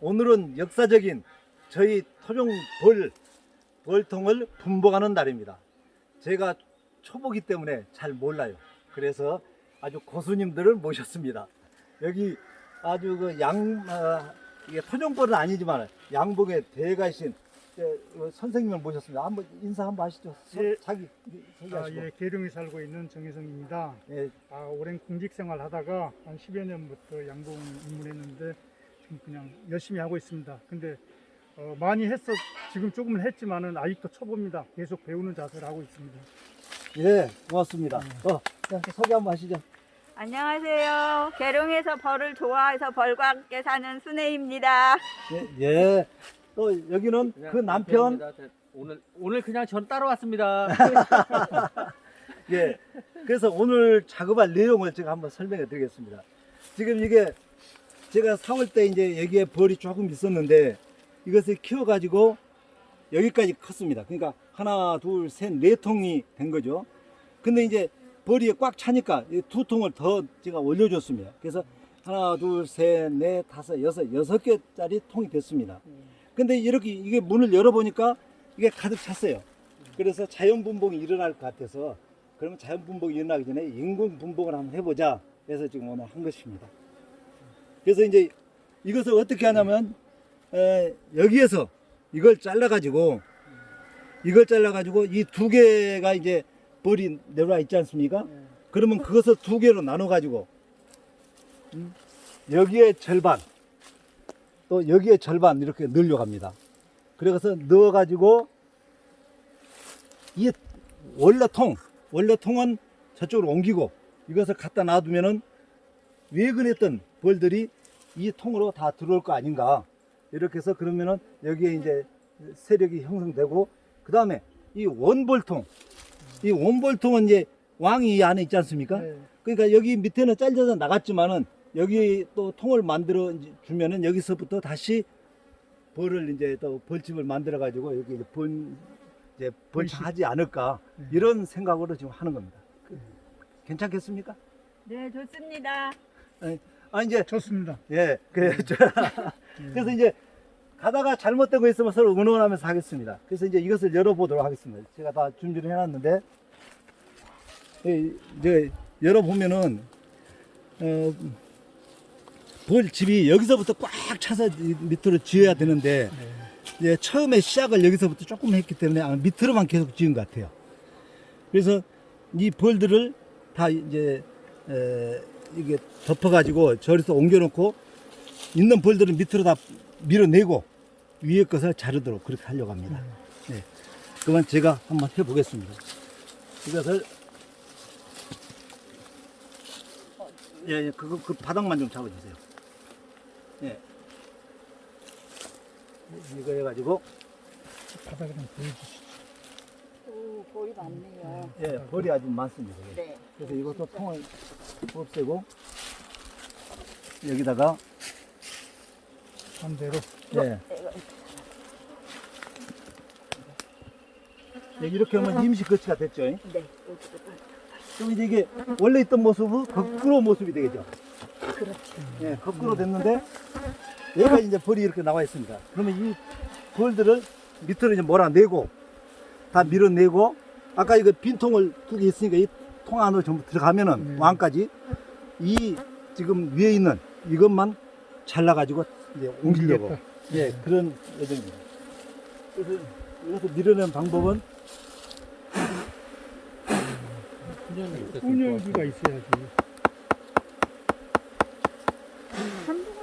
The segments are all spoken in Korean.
오늘은 역사적인 저희 토종 벌 벌통을 분봉하는 날입니다. 제가 초보기 때문에 잘 몰라요. 그래서 아주 고수님들을 모셨습니다. 여기 아주 그 양 아, 이게 토종벌은 아니지만 양봉의 대가신 예, 어, 선생님을 모셨습니다. 한번 인사 한번 하시죠. 서- 예. 자기 아, 소개하시고. 예, 계룡에 살고 있는 정혜성입니다. 예, 아, 오랜 공직 생활 하다가 한 10여 년부터 양봉 입문했는데 그냥 열심히 하고 있습니다. 근데 어, 많이 했어 지금 조금은 했지만은 아직도 초보입니다. 계속 배우는 자세를 하고 있습니다. 예, 고맙습니다. 어, 자, 소개 한번 하시죠. 안녕하세요. 계룡에서 벌을 좋아해서 벌과 함께 사는 순애입니다. 예, 예. 또 여기는 그냥 그 남편 남편입니다. 네, 오늘 오늘 그냥 전 따라왔습니다. 예. 그래서 오늘 작업할 내용을 제가 한번 설명해 드리겠습니다. 지금 이게 제가 4월 때 이제 여기에 벌이 조금 있었는데 이것을 키워가지고 여기까지 컸습니다. 그러니까 하나, 둘, 셋, 네 통이 된 거죠. 근데 이제 벌이 꽉 차니까 이두 통을 더 제가 올려줬습니다. 그래서 하나, 둘, 셋, 넷, 다섯, 여섯, 여섯 개짜리 통이 됐습니다. 근데 이렇게 이게 문을 열어보니까 이게 가득 찼어요. 그래서 자연 분봉이 일어날 것 같아서 그러면 자연 분봉이 일어나기 전에 인공 분봉을 한번 해보자 해서 지금 오늘 한 것입니다. 그래서 이제 이것을 어떻게 하냐면 에, 여기에서 이걸 잘라가지고 이걸 잘라가지고 이 두 개가 이제 벌이 내려와 있지 않습니까? 그러면 그것을 두 개로 나눠가지고 음, 여기에 절반 또 여기에 절반 이렇게 늘려갑니다. 그래서 넣어가지고 이 원래 통, 원래 통은 저쪽으로 옮기고 이것을 갖다 놔두면은 외근했던 벌들이 이 통으로 다 들어올 거 아닌가. 이렇게 해서 그러면은 여기에 이제 세력이 형성되고 그 다음에 이 원볼통, 이 원볼통은 이제 왕이 이 안에 있지 않습니까? 네. 그러니까 여기 밑에는 잘려서 나갔지만은 여기 또 통을 만들어 주면은 여기서부터 다시 벌을 이제 또 벌집을 만들어 가지고 여기 이제 번 이제 벌창하지 않을까 네. 이런 생각으로 지금 하는 겁니다. 괜찮겠습니까? 네, 좋습니다. 아 이제 좋습니다. 예 그래 저- 네. 그래서 이제 가다가 잘못된 거 있으면 서로 응원하면서 하겠습니다. 그래서 이제 이것을 열어보도록 하겠습니다. 제가 다 준비를 해놨는데 예, 이제 열어보면은 어, 벌집이 여기서부터 꽉 차서 이 밑으로 지어야 되는데 네. 이제 처음에 시작을 여기서부터 조금 했기 때문에 아마 밑으로만 계속 지은 것 같아요. 그래서 이 벌들을 다 이제 에, 이게 덮어가지고 저리서 옮겨놓고 있는 벌들은 밑으로 다 밀어내고 위에 것을 자르도록 그렇게 하려고 합니다. 네. 그러면 제가 한번 해보겠습니다. 이것을 예, 예, 그거 그 바닥만 좀 잡아주세요. 예. 이거 해가지고 바닥에 좀 보여주시죠. 오, 벌이 많네요. 예, 벌이 아주 많습니다. 이게. 네. 그래서 이것도 통을 없애고 여기다가 반대로 예. 예, 이렇게 하면 임시 거치가 됐죠. 네. 그럼 이제 이게 원래 있던 모습은 거꾸로 모습이 되겠죠. 그렇지. 예, 거꾸로 됐는데 여기가 이제 벌이 이렇게 나와 있습니다. 그러면 이 벌들을 밑으로 이제 몰아내고 다 밀어내고 아까 이거 빈 통을 두 개 있으니까 이 통 안으로 전부 들어가면은 음. 왕까지 이 지금 위에 있는 이것만 잘라가지고 이제 옮기려고 옮기겠다. 예 그런 예정입니다. 그래서 이것을 밀어내는 방법은 운영기가 있어야지.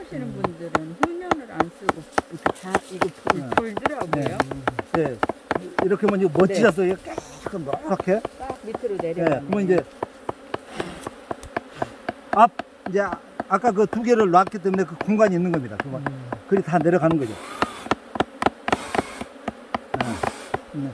분들은 훈련을 안 쓰고 이렇게 다 이거 불, 네. 불더라고요. 예 이렇게 하면 이거 멋지셔서 이렇게 깨끗 노랗게 딱 밑으로 예, 내려가는 그러면 이제 앞 이제 아- 아까 그 두 개를 놨기 때문에 그 공간이 있는 겁니다. 그거 음. 그리 다 내려가는 거죠. 예. 네.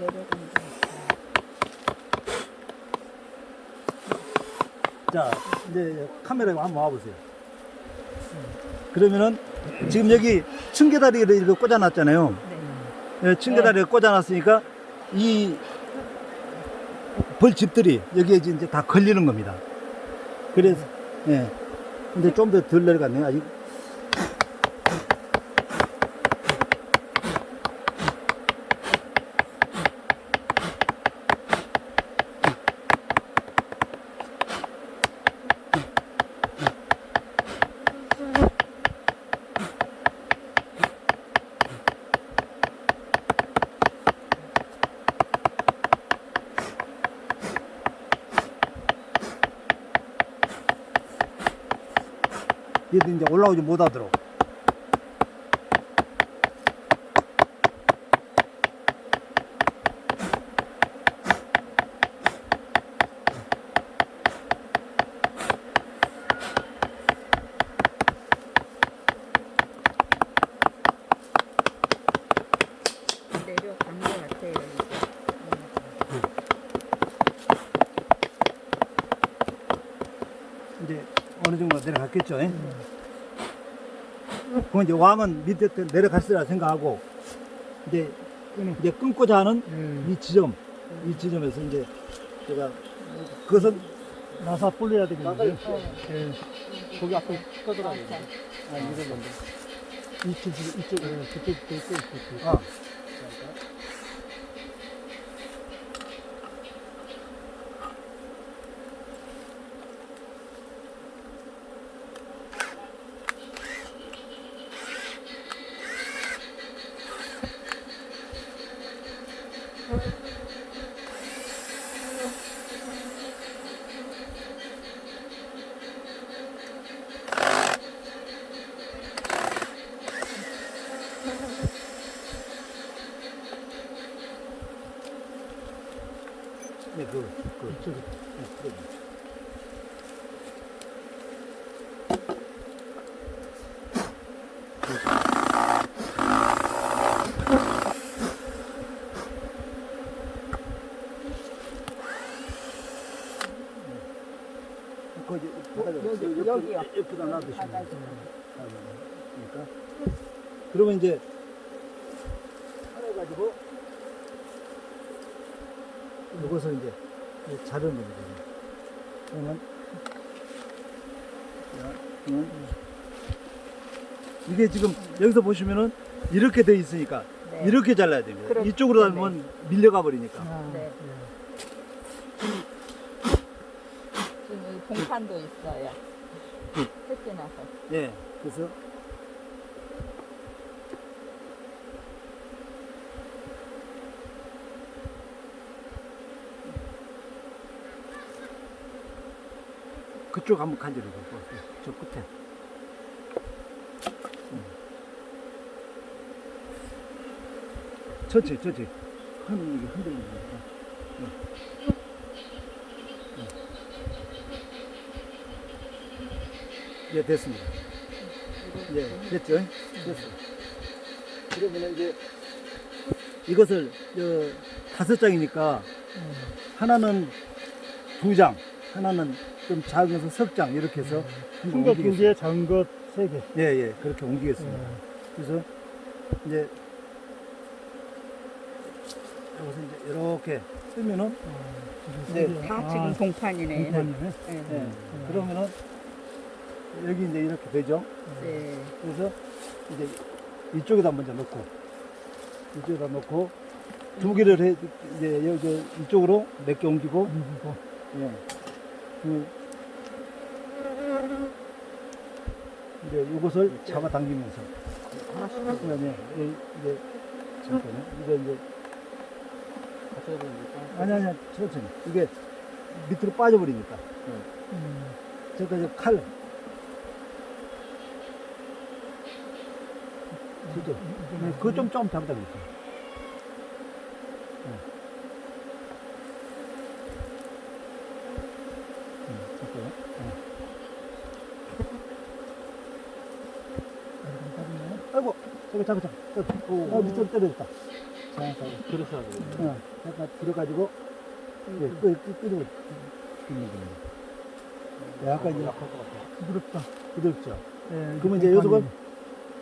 내려가는 거. 자, 이제 카메라에 한번 와보세요. 그러면은 지금 여기 층계다리를 이렇게 꽂아놨잖아요. 네. 예, 층계다리를 꽂아놨으니까 이 벌집들이 여기에 이제 다 걸리는 겁니다. 그래서 예. 근데 좀 더 덜 내려갔네요. 아직. 얘도 이제 올라오지 못하도록. 내려간 것 같아요. 이제. 어느 정도 내려갔겠죠. 예? 그건 이제 왕은 밑에 내려갔으라 생각하고 이제 끊어. 이제 끊고자 하는 예. 이 지점, 이 지점에서 이제 제가 그것은 나사 불려야 되겠는데. 예. 거기 앞에 떠들어야 돼. 맞아. 아, 이런 건데. 이쪽 이쪽 예. 그쪽 그쪽 이쪽. 아, 네, 그, 그, 이쪽에. 네, 그래. 거기 여기, 여기요. 옆에다 놔두시면 그러면 이제 해가지고 이것을 이제 자르는 겁니다. 그러면 자, 그러면 이게 지금 여기서 보시면은 이렇게 돼 있으니까 네. 이렇게 잘라야 됩니다. 그렇- 이쪽으로 하면 밀려가 버리니까. 아, 네. 지금 여기 봉판도 있어요. 뜯기 나서. 예. 그래서 그쪽 한번 간지러 보고 저 끝에. 천천히 천천히 흔 이게 흔들리는 거니까. 예. 예, 됐습니다. 예, 됐죠? 됐어. 그러면 이제 이것을 저, 다섯 장이니까 하나는 두 장, 하나는 좀 작아서 석장 이렇게 해서 한번 큰것 두. 개, 작은 것 세 개. 예, 예, 그렇게 옮기겠습니다. 예. 그래서 이제 여기서 이제 이렇게 쓰면은 어, 네. 세 개. 다 아, 지금 봉판이네. 봉판이네. 네. 예, 그러면은 여기 이제 이렇게 되죠. 네. 그래서 이제 이쪽에다 먼저 넣고 이쪽에다 넣고 두 개를 해 이제 여기 이쪽으로 몇 개 옮기고 옮기고. 예. 그 이제 이것을 잡아당기면서 그다음에 이- 이제 잠깐만요. 이거 이제 같이 해보니까. 아니 아니 천천히 이게 밑으로 빠져버리니까 음. 저까 이제 칼 그죠? 네, 그거 좀 좀 잡다 그랬어. 잠깐만. 아이고, 저거 잡아, 잡아. 저, 어, 밑으로 떨어졌다. 자, 자, 그래서 하는 거예요. 어, 잠깐 들어가지고, 예, 끄, 끄, 끄는 거. 끄는 겁니다. 예, 아까 이제 부드럽다. 부드럽죠? 예, 그러면 이제 요소가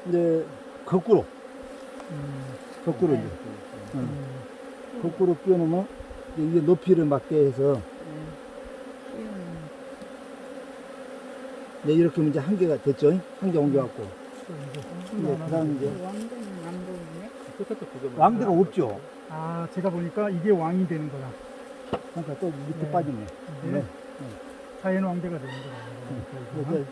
이제 거꾸로 음, 거꾸로 네. 이제 음, 거꾸로 끼워놓으면 이제 이게 높이를 맞게 해서 음. 이제 이렇게 하면 이제 한 개가 됐죠. 한 개 옮겨갖고. 네, 그다음 이제 왕동 왕대가 없죠. 아 제가 보니까 이게 왕이 되는 거다. 그러니까 또 밑에 네. 빠지네. 이게 네. 자연 왕대가 되는 거다. 그래서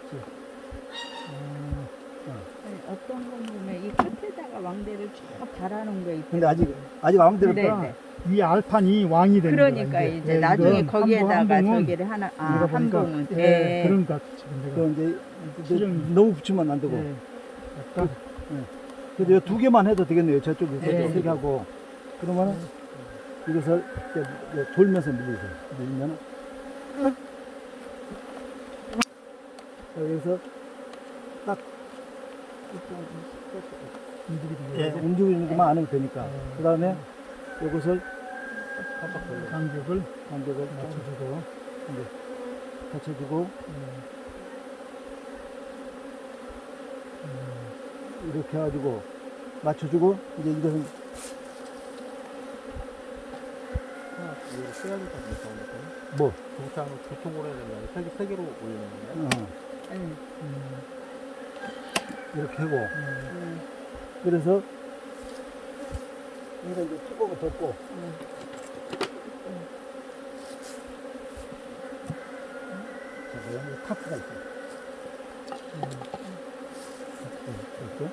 아, 아니, 어떤 건 보면 이 끝에다가 왕대를 쭉 달아놓은 거 있고. 근데 아직 아직 왕대를 네, 까 네. 이 알판이 왕이 되는 그러니까 거다. 이제 예, 나중에 이건 거기에다가 한봉, 저기를 하나 아 내가 보니까, 한봉은 예, 네. 그런 것 같아 지금 내가. 그 이제 이제 수정이. 너무 붙이면 안 되고. 예, 약간 그래도 두 개만 해도 되겠네요. 저쪽에 네. 세개 하고. 그러면은 이것을 이제 이제 돌면서 밀리세요. 밀면은 자, 여기서 딱 움직이는 예, 거죠. 움직이는 것만 안 해도 되니까. 네. 그 다음에 이것을 간격을 간격을 좀 맞춰주고. 받쳐주고 음, 이렇게 해가지고 맞춰주고 이제 이것은 이거 세야 될것 같은데. 뭐 동창을 두 통으로 해야 되나? 세, 개- 세 개로 올리는 건가요? 어, 음, 음, 이렇게 하고 음, 음, 그래서 이거 이제 뚜껑을 덮고 음. 자, 여기 타프가 있어. 이렇게.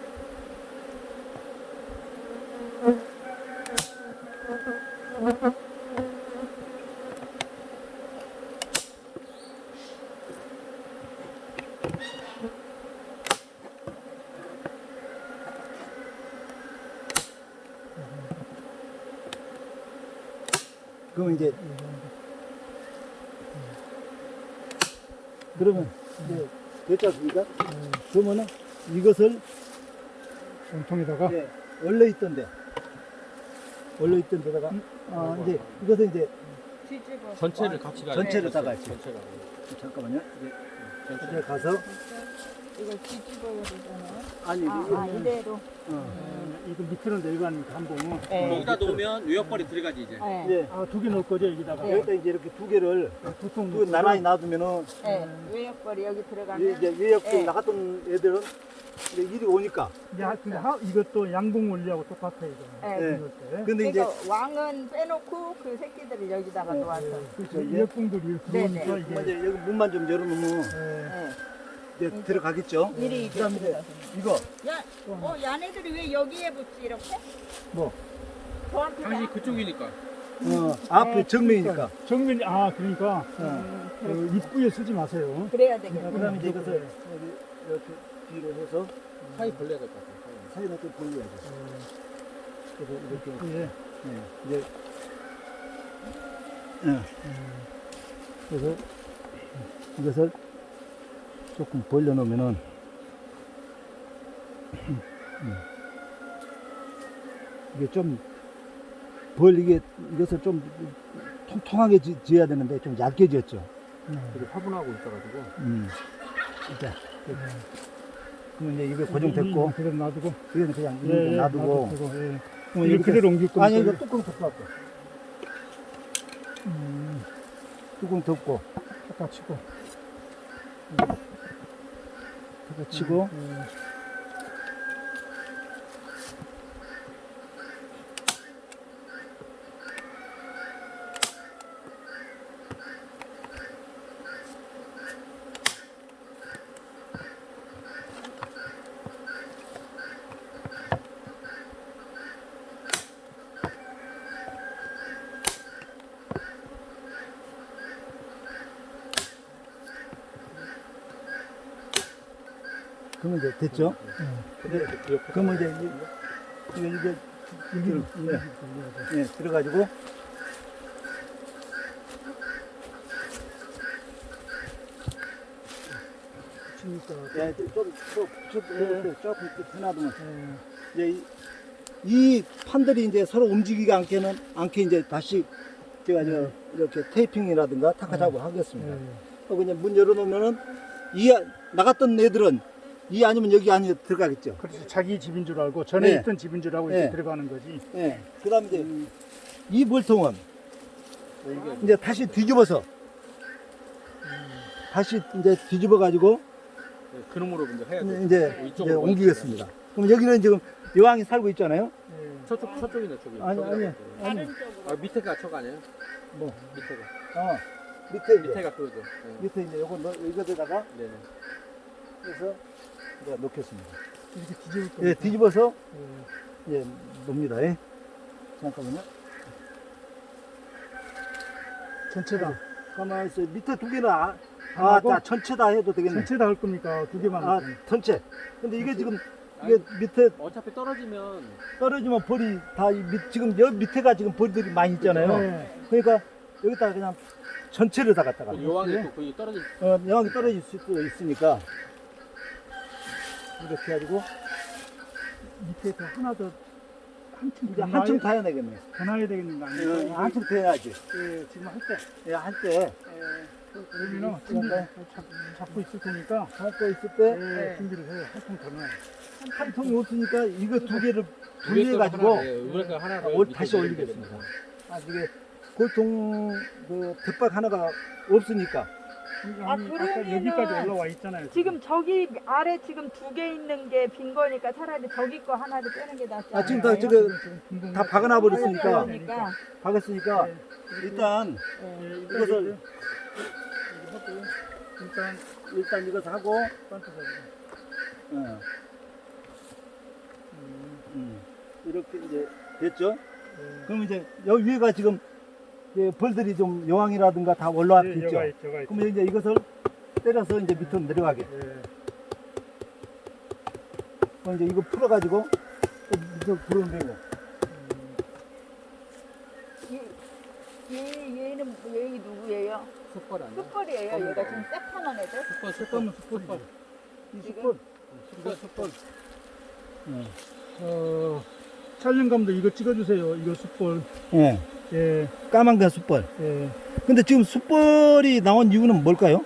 그럼 이제 그러면 이제 됐지 않습니까? 그러면은 이것을 원통에다가 이제 원래 있던데 원래 있던 데다가 아 이제 이것은 이제 뒤집어. 전체를 같이 가야 전체를. 다 같이. 전체가. 잠깐만요. 이제 전체. 가서 이걸 뒤집어야 되잖아요. 아니 아, 이거 아 이대로. 어. 이거 밑으로 내려가니까 한 봉은 네. 여기다 놓으면 외역벌이 들어가지 이제. 네. 예. 아, 두 개 넣을 거죠 여기다가 네. 여기다 이제 이렇게 두 개를 두통 두 나란히 놔두면은 네. 외역벌이 여기 이- 들어가면. 이제 외역도 네. 나갔던 애들은 이제 이리 오니까 야, 근데 하, 이것도 양봉 원리하고 똑같아요 이거. 네. 네. 때. 근데 이제 왕은 빼놓고 그 새끼들을 여기다가 네. 그렇죠. 이 이제 역봉들이 네, 들어오니까 네. 그럼 이게 이제 여기 문만 좀 열어놓으면 예, 네. 이제 들어가겠죠. 이리 이제 그다음에 이제. 이거 야, 어, 야네들이 왜 여기에 붙지 이렇게? 뭐 저한테 당연히 그쪽이니까. 어, 앞에 네. 정면이니까. 정면이 아 그러니까 어. 음, 그래. 그 입구에 쓰지 마세요. 그래야 그 되겠네. 다음에 이제 이것을 여기 이렇게 뒤로 해서 사이 벌려야 될 것 같아요. 사이. 사이를 좀 벌려야죠. 그래서 이렇게 입구에 네, 이제 네, 그래서 이것을 조금 벌려 놓으면은 음. 이게 좀 벌리게 이것을 좀 통통하게 지, 지어야 되는데 좀 얇게 지었죠. 되게 화분하고 있어가지고. 음. 자, 그럼 이제 이거 고정됐고 그대로 놔두고 이건 그냥 예, 예, 놔두고 놔두고, 예. 그럼 이거 그대로 옮길 거니까 아니 이거 뚜껑 덮고 할게. 음, 뚜껑 덮고 딱 치고 이거 치고 됐죠? 근데 그 그러면 이제 이- 이거 이게 여기 예, 예, 들어가지고 예, 좀좀 예, 조금 끝에 놔두면 예. 이제 이, 이 판들이 이제 서로 움직이지 않게는 않게 이제 다시 제가 저 이렇게 테이핑이라든가 타카 작업 하겠습니다. 예. 어, 그냥 문 열어놓으면은 이 아- 나갔던 애들은 이 아니면 여기 안에 들어가겠죠. 그래서 자기 집인 줄 알고 전에 네. 있던 집인 줄 알고 네. 이렇게 들어가는 거지. 예. 그다음에 이제 이 볼통은 이제 다시 뒤집어서 다시 이제 뒤집어 가지고 네, 그놈으로 먼저 해야 돼. 이제, 이제 이쪽으로 옮기겠습니다. 그럼 여기는 지금 여왕이 살고 있잖아요. 예. 저쪽 저쪽이네 저기. 아니, 저기가 아니. 쪽으로. 아 밑에가 저거 아니에요? 뭐 밑에가. 어, 밑에 이제 밑에가 그거죠. 네. 밑에 이제 요거 넣, 이거에다가 네네. 해서 이제 놓겠습니다. 이렇게 뒤집을 예, 겁니다. 뒤집어서 예. 예, 놓습니다. 예. 잠깐만요. 전체다. 가만히 있어요. 밑에 두 개는 아, 아, 하나고? 자, 전체 다 해도 되겠네. 전체 다 할 겁니까? 두 개만. 아, 할? 전체. 근데 이게 지금 이게 밑에 어차피 떨어지면 떨어지면 벌이 다 이 밑, 지금 여 밑에가 지금 벌들이 많이 있잖아요. 네. 그러니까 여기다가 그냥 전체를 다 갖다가 요왕이 예. 또 거기 떨어질 어, 여왕이 떨어질 수도 있으니까 이렇게 해가지고 밑에 더 하나 더 한층 이제 더 한층 놔야- 더 해야 되겠네. 더 놔야 되겠는 거 아니에요? 어, 한층 더 해야지. 예, 지금 할 때. 예, 한때. 여기는 준비 잡, 잡고 있을 테니까 갖고 있을 때? 예, 준비를 해요. 한통 더 넣어요. 한 통이 없으니까 이거 두 개를 분리해 가지고 네, 위에 거 하나 더 올- 밑에 다시 거 올리겠습니다. 아, 이게 골통 그 대박 하나가 없으니까 아, 아니, 아까 그러면은 여기까지 올라와 있잖아요. 지금 저기 아래 지금 두 개 있는 게 빈 거니까 차라리 저기 거 하나를 빼는 게 낫지 아, 지금 않아요? 다 지금 다 박아놔 버렸으니까 그러니까. 박았으니까 네. 일단 예, 이것을- 일단 일단 이것을 하고 반드시 어, 음, 이렇게 이제 됐죠? 예. 그럼 이제 여기 위에가 지금 이제 벌들이 좀 여왕이라든가 다 올라왔겠죠? 여가 있, 여가 있. 그러면 이제 이것을 때려서 이제 밑으로 내려가게. 예. 그럼 이제 이거 풀어가지고 또 밑으로 들어오면 되고. 얘, 얘, 얘는 얘 누구예요? 숯벌 아니야? 숯벌이에요. 얘가 지금 새파란 애들. 숯벌 숯벌은 숯벌 숯벌. 이 지금? 숯불. 숯벌 숯벌. 어, 촬영감도 이거 찍어주세요. 이거 숯벌. 예. 예, 까만 거 숯벌. 예. 근데 지금 숯벌이 나온 이유는 뭘까요?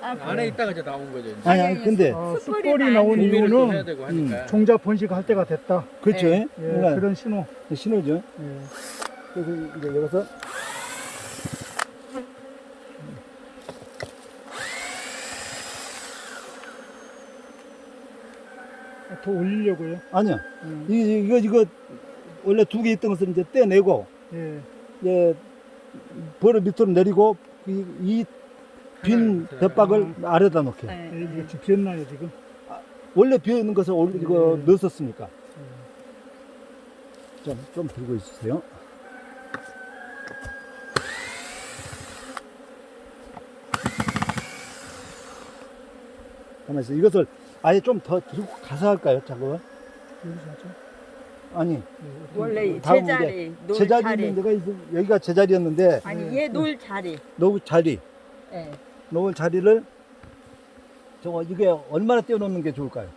아, 안에 있다가 이제 나온 거죠. 이제. 아니, 아니, 근데, 어, 숯불이 많이 나온 공비를 또 해야 이유는 되고 하니까. 종자 번식 할 때가 됐다. 그렇죠. 네. 예, 그러니까 그런 신호. 신호죠. 예. 그래서 이제 여기서 더 올리려고요. 아니요. 음, 이- 이거 이거 원래 두 개 있던 것을 이제 떼내고 예. 이제 벌을 밑으로 내리고 이빈 하나를 덮박을 아래다 놓게. 네. 예, 이게 지금 비었나요 지금? 원래 비어 있는 것을 올- 이거 음. 넣었었으니까. 좀, 좀 들고 있으세요. 가만히 있어. 이것을 아예 좀 더 들고 가서 할까요, 작업을? 여기서 하죠. 아니, 예, 원래 다음 제자리, 놀 제자리 자리. 있는 데가 있- 여기가 제자리였는데, 아니 얘 놀 자리. 놓을 자리, 예. 놓을 자리를 저거 이게 얼마나 떼어놓는 게 좋을까요?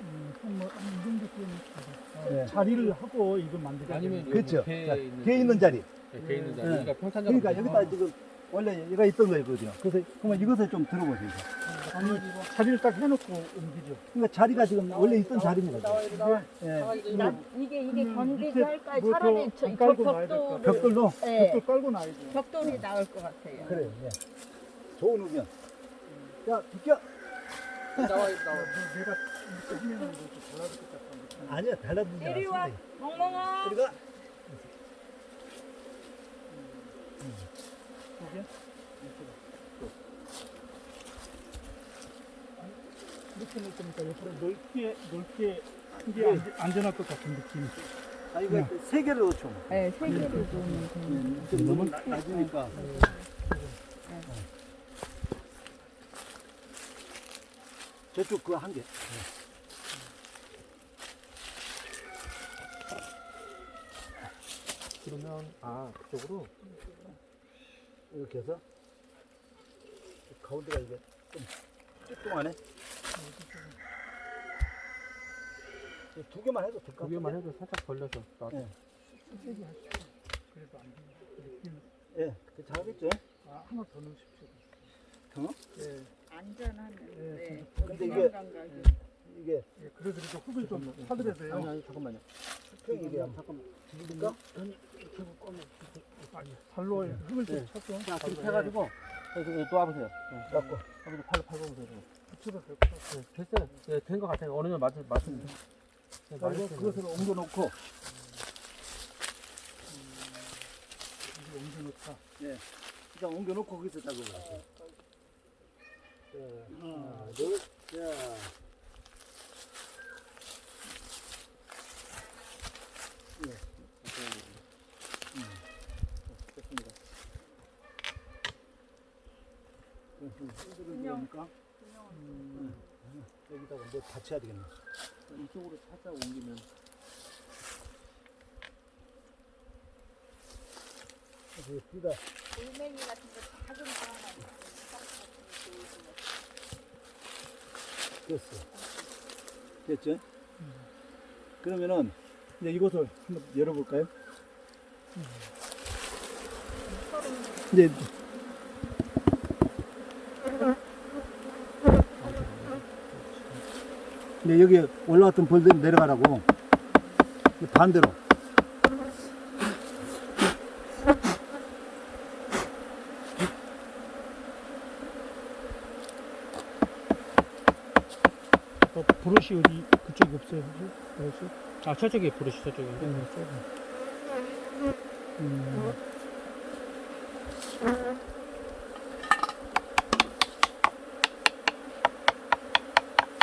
음, 한 뭐, 한이 정도 띄워놓고 네. 자리를 하고 이거 만들어야 아니면 되는 그렇죠. 배 자, 있는 개 있는 자리. 네, 개 있는 자리. 네. 그러니까. 그러니까 여기다 지금 원래 얘가 있던 거거든요. 그래서 그러면 이것을 좀 들어보세요. 아니 자리를 딱 해놓고 옮기죠. 그러니까 자리가 지금 원래 있던 자리입니다. 예. 나, 이게 이게 음, 견디지 밑에 할까 뭐 차라리 더 저, 저 깔고 놔야 될것 벽돌을 벽돌로 예. 벽돌 깔고 놔야죠. 벽돌이 나을 것 같아요. 그래요. 예. 좋은 의견. 자, 비켜. 나와 나와. 내가 이렇게 하면 좀 달라질 것 같은데. 아니야, 이리 와. 멍멍아. 우리가 이게 이렇게 놓 을 거니까 옆으로 넓게 넓게 큰게 안전할 것 같은 느낌. 아 이거 세 개를 넣죠. 네, 세 개를 돼요. 좀 너무 나- 낮으니까. 저쪽 그한 개. 그러면 아 그쪽으로. 이렇게 해서 가운데가 이게 좀 뚱뚱하네. 두 개만 해도 될것 두 개만? 해도 살짝 벌려서. 나- 예. 그래도 안 돼. 예, 그 잘하겠죠? 아, 하나 더 넣으십시오. 더? 예. 안전한 네. 근데 이게- 감각이. 이게 예, 그래도 이렇게 흙을 좀 사드려야 돼요. 아니 아니 잠깐만요. 이게 잠깐만. 지금인가? 아니, 발로 흙을 좀 네. 찾고 자 그렇게 해가지고 또 와보세요. 갖고 여기 팔로 팔고 보세요. 붙여도 될것 같아요. 네, 됐어요. 네, 된것 같아요. 어느 정도 맞 맞습니다. 네, 그리고. 그것을 옮겨놓고 이거 옮겨놓자. 일단 옮겨놓고 거기서 작업을 하세요. 자, 하나, 둘, 자. 예. 음, 됐습니다. 그냥- 그러니까 음, 여기다가 뭐 받쳐야 되겠네. 이쪽으로 살짝 옮기면 여기다 돌멩이 같은 거 작은 거 하나 있어요. 됐어. 됐죠? 그러면은 이제 이것을 한번 열어볼까요? 이제 근데 여기 올라왔던 벌들이 내려가라고 반대로 어, 브러쉬 어디 그쪽에 없어요? 브러쉬? 아 저쪽에 부르시 저쪽에. 네, 조금. 음,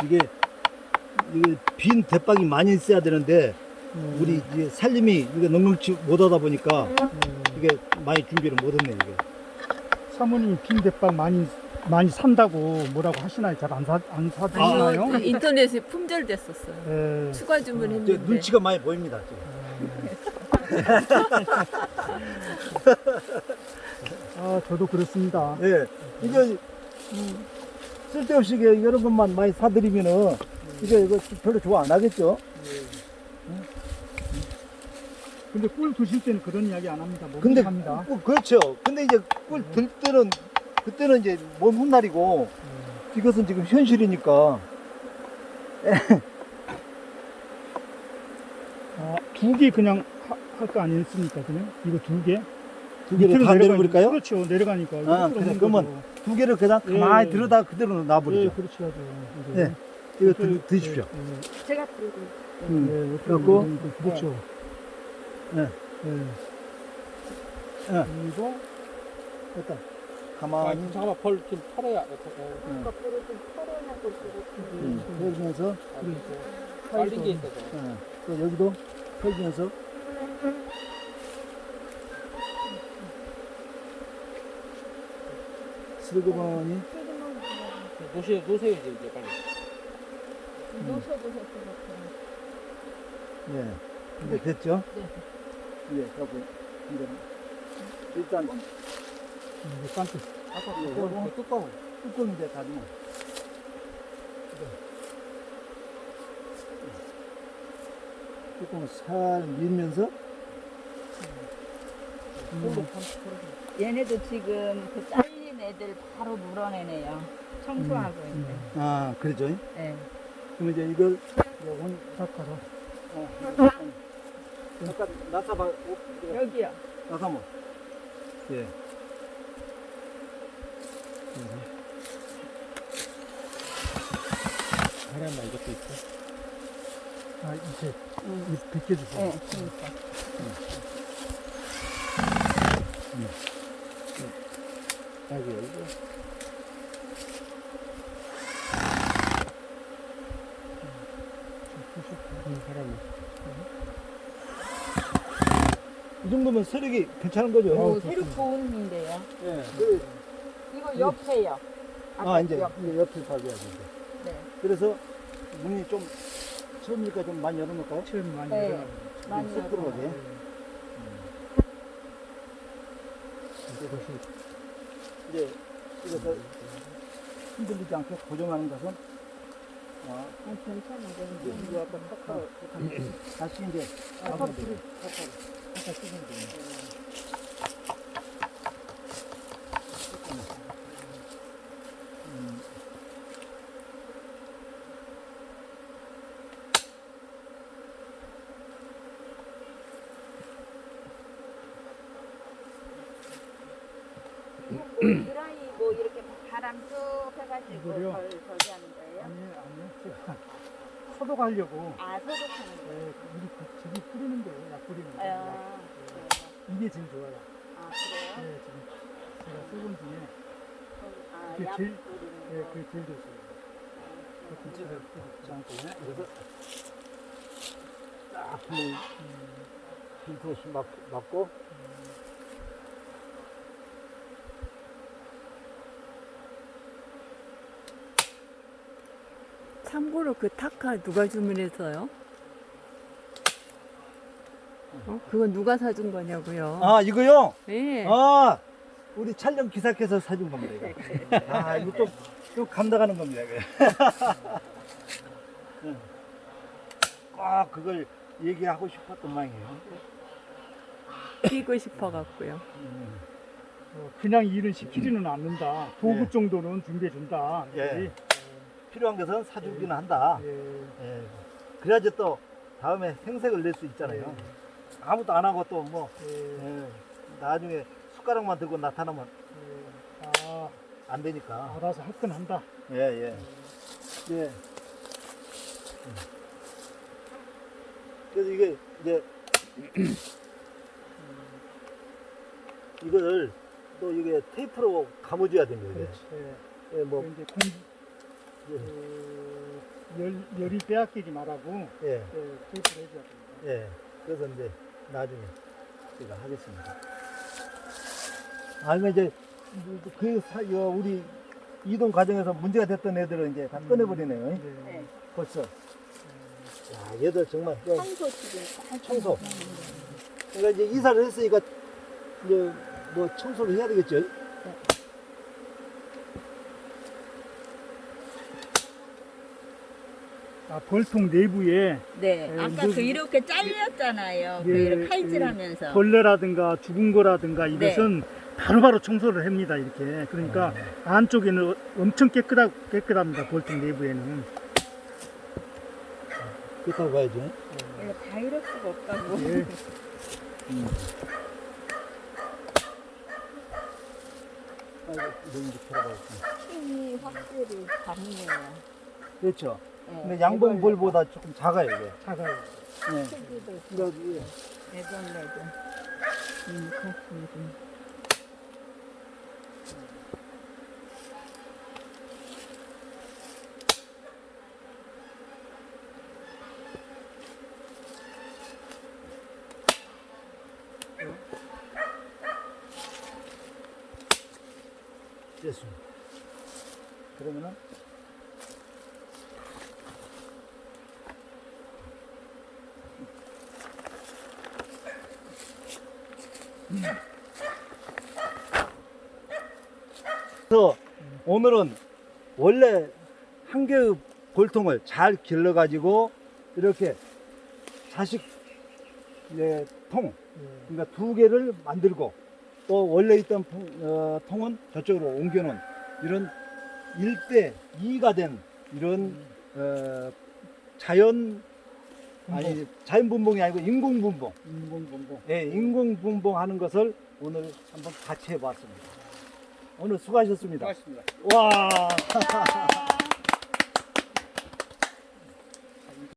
이게 이게 빈 대박이 많이 있어야 되는데 음, 우리 이제 살림이 이게 넉넉치 못하다 보니까 음. 이게 많이 준비를 못했네 이게. 사모님 빈 대빵 많이 많이 산다고 뭐라고 하시나요? 잘 안 사 안 사드시나요? 아니요, 인터넷에 품절됐었어요. 예. 추가 이제 주문했는데 눈치가 많이 보입니다. 지금. 아 저도 그렇습니다. 예, 이게 음, 쓸데없이 이게 이런 것만 많이 사드리면은 이게 이거 별로 좋아 안 하겠죠? 근데 꿀 드실 때는 그런 이야기 안 합니다. 몸 근데 합니다. 꿀, 그렇죠. 근데 이제 꿀 들 때는 그때는 이제 먼 훗날이고 이것은 지금 현실이니까 아, 두 개 그냥 할 거 아니었습니까? 그냥 이거 두 개? 두 개를 밑으로 다 내려버릴까요? 그렇죠. 내려가니까. 아, 이거 그래, 그러면 거죠. 두 개를 그냥 예. 가만히 들여다 그대로 예, 놔버리죠. 네. 이거 드, 드십시오. 예, 제가 들고 예, 음. 예, 이렇게 그래갖고, 하면 그렇죠. 네. 예. 예. 그리고 일단 아 가만히 잠깐만 벌좀 털어야. 어, 음. 거꾸로 좀 털어내고 음, 털면서 아, 빨린 게 있어서. 예, 또 여기도 털면서 슬그머니 이제 이제 빨리. 놓으셔도 될 것 같아요. 예. 이제 됐죠? 네. 예, 하고 이제 일단 이게 딴뜻. 아까 예, 그거 뚜껑. 뚜껑 이제 닫으면 뚜껑을 살 밀면서 얘네도 지금 그 잘린 애들 바로 물어내네요. 청소하고 음, 있네. 아 그러죠? 네. 그럼 이제 이걸 온 닦아서. 어, 잠깐 나사봐 어, 여기요. 나사모 예. 하나만 이것도 있어. 아, 이제 이 벗겨주세요. 네, 그러니까. 여기 열고 하나만. 이 정도면 세력이 괜찮은 거죠? 오, 새로 좋은인데요. 예. 그, 이거 옆에요. 아 이제 옆. 이제 옆을 박아야지 이제. 네. 그래서 문이 좀 처음이니까 좀 많이 열어놓을까요? 처음 많이 네. 일어나요. 많이 쏙 들어가게. 열어놔요. 이제 이것을 흔들리지 않게 고정하는 것은 아, 아, 괜찮은데. 이제 이거 아까 탁탁 다시 이제 아, 탁탁 커플이. 드라이 뭐 이렇게 바람 쭉 해가지고 이거요? 걸 저기 하는 거예요? 아니, 아니요. 제가 소독하려고. 아, 소독하는 거예요? 네, 그 집이 뿌리는 거예요 약 뿌리는 거 아, 약. 그래요. 이게 제일 좋아요 아 그래요? 네 지금 제가 써본 중에 아, 그게 약 제일- 뿌리는 네, 거. 그게 제일 좋습니다 그것도 제가 잠깐만요. 그래서 딱 한번 빈틈없이 막, 맞고 참고로 그 타카 누가 주문했어요? 어? 그건 누가 사준 거냐고요? 아 이거요? 네. 아 우리 촬영 기사께서 사준 겁니다 이거. 아 이거 또, 또 감당하는 겁니다 이거. 꼭 그걸 얘기하고 싶었던 모양이에요. 끼고 싶어 갖고요. 음. 어, 그냥 일은 시키지는 않는다 도구 예. 정도는 준비해 준다 예. 필요한 것은 사주기는 한다. 예. 예. 그래야지 또 다음에 생색을 낼 수 있잖아요. 아무도 안 하고 또뭐 예. 나중에 숟가락만 들고 나타나면 예. 아안 되니까. 알아서 할 건 한다 예, 예. 예. 그래서 이게 이제 이걸 또 이게 테이프로 감아줘야 됩니다. 이게. 그렇지 예. 예, 뭐그 이제 공 그, 열, 열이 빼앗기지 말라고 예, 예, 테이프를 해줘야 됩니다 예. 그래서 이제 나중에 제가 하겠습니다. 아니면 이제 그 사, 요 우리 이동 과정에서 문제가 됐던 애들은 이제 다 꺼내버리네요. 네. 네. 벌써. 야, 얘들 정말 그 청소 지금 청소. 그러니까 이제 이사를 했으니까 이제 뭐 청소를 해야 되겠죠. 아, 벌통 내부에 네, 예, 아까 이거- 그 이렇게 잘렸잖아요. 그 예, 이렇게 칼질하면서. 벌레라든가 죽은 거라든가 이것은 바로바로 청소를 합니다 이렇게 그러니까 안쪽에는 엄청 깨끗하, 깨끗합니다 벌통 내부에는 그렇다고 봐야죠. 이거 바이러스가 없다고. 예. 아이고, 이런 게 들어가겠습니다. 힘이 확실히 다르네요. 그렇죠. 네, 근데 양봉볼보다 조금 작아요, 이게. 작아요 네. 이게 내전 내전. 음, 그렇습니다. 됐습니다. 그러면은 그래서 오늘은 원래 한 개의 볼통을 잘 길러 가지고 이렇게 자식 예, 통 예. 그러니까 두 개를 만들고 또 원래 있던 통, 어, 통은 저쪽으로 옮겨놓은 이런 1대 2가 된 이런 어, 자연 아니 자연 분봉이 아니고 인공 분봉 인공공공 예, 인공 분봉하는 것을 오늘 한번 같이 해봤습니다. 오늘 수고하셨습니다. 고맙습니다. 와